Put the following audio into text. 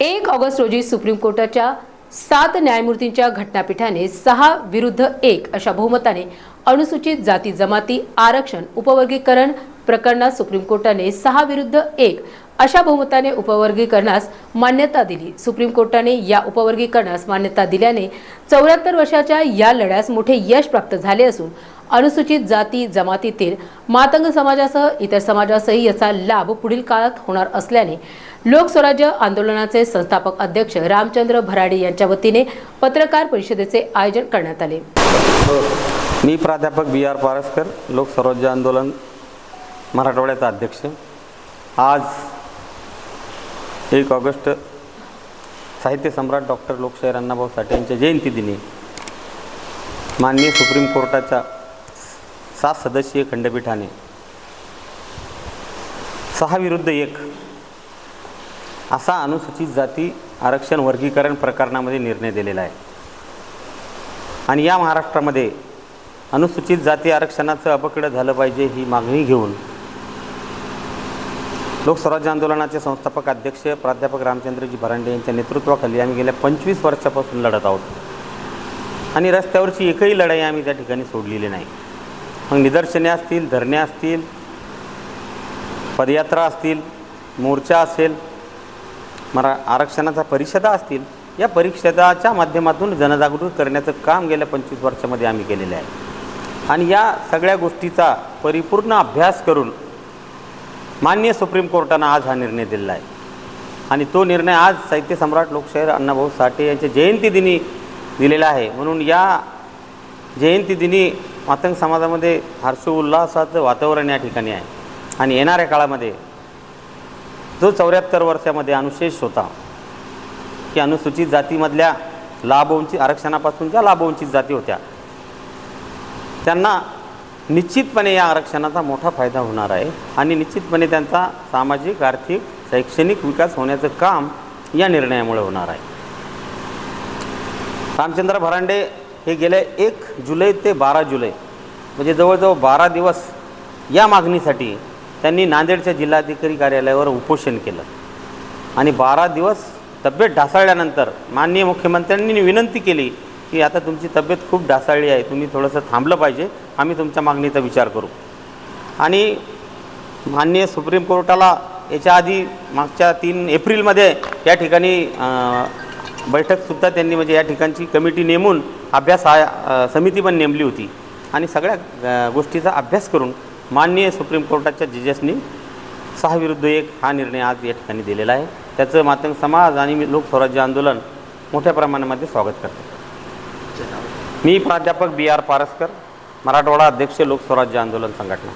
एक ऑगस्ट रोजी सुप्रीम कोर्टाच्या सात न्यायमूर्तींच्या घटनापीठाने सहा विरुद्ध एक अशा बहुमताने अनुसूचित जाती जमाती आरक्षण उपवर्गीकरण प्रकरणात सुप्रीम कोर्टाने सहा विरुद्ध एक अशा बहुमताने उपवर्गीकरणास मान्यता दिली. सुप्रीम कोर्टाने या उपवर्गीकरणास मान्यता दिल्याने चौऱ्याहत्तर वर्षाच्या या लढ्यास मोठे यश प्राप्त झाले असून अनुसूचित जाती जमातीतील मातंग समाजासह इतर समाजासही याचा लाभ पुढील काळात होणार असल्याने लोकस्वराज्य आंदोलनाचे संस्थापक अध्यक्ष रामचंद्र भराडे यांच्या वतीने पत्रकार परिषदेचे आयोजन करण्यात आले. मी प्राध्यापक बी आर पारसकर लोकस्वराज्य आंदोलन मराठवाड्याचा अध्यक्ष. आज एक ऑगस्ट साहित्य सम्राट डॉक्टर लोकशाहीर अण्णाभाऊ साठे यांच्या जयंतीदिनी माननीय सुप्रीम कोर्टाच्या सात सदस्यीय खंडपीठाने सहा विरुद्ध एक असा अनुसूचित जाती आरक्षण वर्गीकरण प्रकरणामध्ये निर्णय दिलेला आहे. आणि या महाराष्ट्रामध्ये अनुसूचित जाती आरक्षणाचं अपकडं झालं पाहिजे ही मागणी घेऊन लोकस्वराज्य आंदोलनाचे संस्थापक अध्यक्ष प्राध्यापक रामचंद्रजी भरांडे यांच्या नेतृत्वाखाली आम्ही गेल्या पंचवीस वर्षापासून लढत आहोत. आणि रस्त्यावरची एकही लढाई आम्ही त्या ठिकाणी सोडलेली नाही. मग निदर्शने असतील धरणे असतील पदयात्रा असतील मोर्चा असेल मरा आरक्षणाचा परिषदा असतील या परिषदाच्या माध्यमातून जनजागृती करण्याचं काम गेल्या पंचवीस वर्षामध्ये आम्ही केलेलं आहे. आणि या सगळ्या गोष्टीचा परिपूर्ण अभ्यास करून मान्य सुप्रीम कोर्टानं आज हा निर्णय दिलेला आहे. आणि तो निर्णय आज साहित्य सम्राट लोकशाहीर अण्णाभाऊ साठे यांच्या जयंतीदिनी दिलेला आहे. म्हणून या जयंतीदिनी मातंग समाजामध्ये हर्षोल्लासाचं वातावरण या ठिकाणी आहे. आणि येणाऱ्या काळामध्ये जो चौऱ्याहत्तर वर्षामध्ये अनुशेष होता की अनुसूचित जातीमधल्या लाभवंचित आरक्षणापासून ज्या लाभवंचित जाती होत्या त्यांना निश्चितपणे या आरक्षणाचा मोठा फायदा होणार आहे आणि निश्चितपणे त्यांचा सामाजिक आर्थिक शैक्षणिक विकास होण्याचं काम या निर्णयामुळे होणार आहे. रामचंद्र भरांडे हे गेले एक जुलै ते बारा जुलै म्हणजे जवळजवळ बारा दिवस या मागणीसाठी त्यांनी नांदेडच्या जिल्हाधिकारी कार्यालयावर उपोषण केलं. आणि बारा दिवस तब्येत ढासळल्यानंतर माननीय मुख्यमंत्र्यांनी विनंती केली की आता तुमची तब्येत खूप ढासळली आहे तुम्ही थोडंसं थांबलं पाहिजे आम्ही तुमच्या मागणीचा विचार करू. आणि माननीय सुप्रीम कोर्टाला याच्या आधी मागच्या तीन एप्रिलमध्ये या ठिकाणी बैठकसुद्धा त्यांनी म्हणजे या ठिकाणची कमिटी नेमून अभ्यास आ- समिती पण नेमली होती. आणि सगळ्या गोष्टीचा अभ्यास करून माननीय सुप्रीम कोर्टाच्या जजेसनी सहा विरुद्ध एक हा निर्णय आज या ठिकाणी दिलेला आहे. त्याचं मातंग समाज आणि लोकस्वराज्य आंदोलन मोठ्या प्रमाणामध्ये स्वागत करते. मी प्राध्यापक बी आर पारसकर मराठवाडा अध्यक्ष लोकस्वराज्य आंदोलन संघटना.